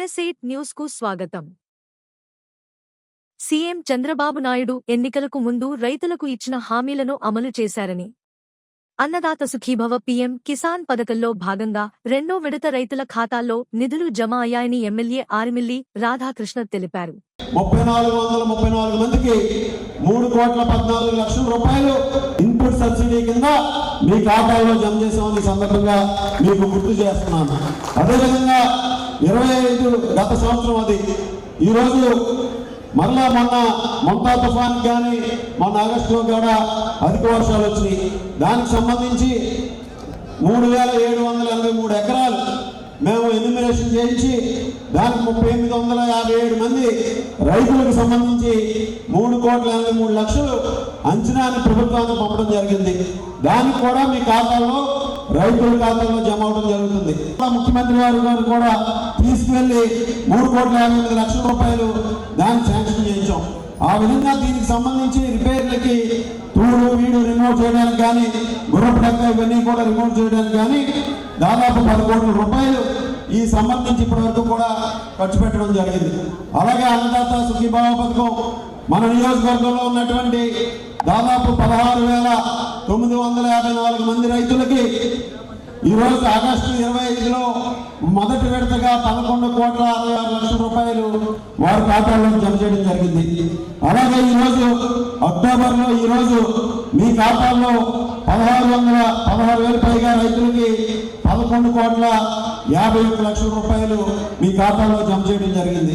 న్యూస్కు స్వాగతం. సీఎం చంద్రబాబు నాయుడు ఎన్నికలకు ముందు రైతులకు ఇచ్చిన హామీలను అమలు చేశారని. అన్నదాత సుఖీభవ పీఎం కిసాన్ పథకంలో భాగంగా రెండో విడత రైతుల ఖాతాల్లో నిధులు జమ అయ్యాయని ఎమ్మెల్యే ఆరిమిల్లి రాధాకృష్ణ తెలిపారు. ముప్పై నాలుగు వందల ముప్పై నాలుగు మందికి మూడు కోట్ల పద్నాలుగు లక్షల రూపాయలు ఇన్పుట్ సబ్సిడీ కింద మీ ఖాతాలో జమ చేసామని సందర్భంగా మీకు గుర్తు చేస్తున్నాను. అదేవిధంగా ఇరవై ఐదు గత సంవత్సరం అది. ఈరోజు మరలా మొన్న మమతా తుఫాన్ కానీ మొన్న ఆగస్టులో కూడా అధిక వర్షాలు వచ్చినాయి. దానికి సంబంధించి మూడు వేల ఏడు వందల ఎనభై మూడు ఎకరాలు మేము ఎన్యూమినేషన్ చేయించి దానికి ముప్పై ఎనిమిది వందల యాభై ఏడు మంది రైతులకు సంబంధించి మూడు కోట్ల ఎనభై మూడు లక్షలు అంచనాన్ని ప్రభుత్వానికి పంపడం జరిగింది. దానికి కూడా మీ ఖాతాలో రైతుల ఖాతాలో జమ అవడం జరుగుతుంది. ముఖ్యమంత్రి వారి గారు కూడా తీసుకువెళ్ళి మూడు కోట్ల యాభై ఎనిమిది లక్షల రూపాయలు దాన్ని శాంక్షన్ చేయించాం. ఆ విధంగా దీనికి సంబంధించి రిపేర్లకి తూడు వీడు రిమోట్ చేయడానికి కానీ గుర్రపు డెక్క ఇవన్నీ కూడా రిమోట్ చేయడానికి కానీ దాదాపు పది కోట్ల రూపాయలు ఈ సంబంధించి ఇప్పటి వరకు కూడా ఖర్చు పెట్టడం జరిగింది. అలాగే అన్నదాత సుఖీభావ పథకం మన నియోజకవర్గంలో ఉన్నటువంటి దాదాపు పదహారు వేల తొమ్మిది వందల యాభై నాలుగు మంది రైతులకి ఈ ఆగస్టు ఇరవై ఐదులో మొదటి విడతగా పదకొండు కోట్ల అరవై ఆరు లక్షల రూపాయలు వారి ఖాతాల్లో జమ చేయడం జరిగింది. అలాగే ఈ రోజు అక్టోబర్లో ఈ రోజు మీ ఖాతాల్లో పదహారు వందల పదహారు వేల పైగా రైతులకి పదకొండు కోట్ల యాభై ఒక్క లక్షల రూపాయలు మీ ఖాతాలో జమ చేయడం జరిగింది.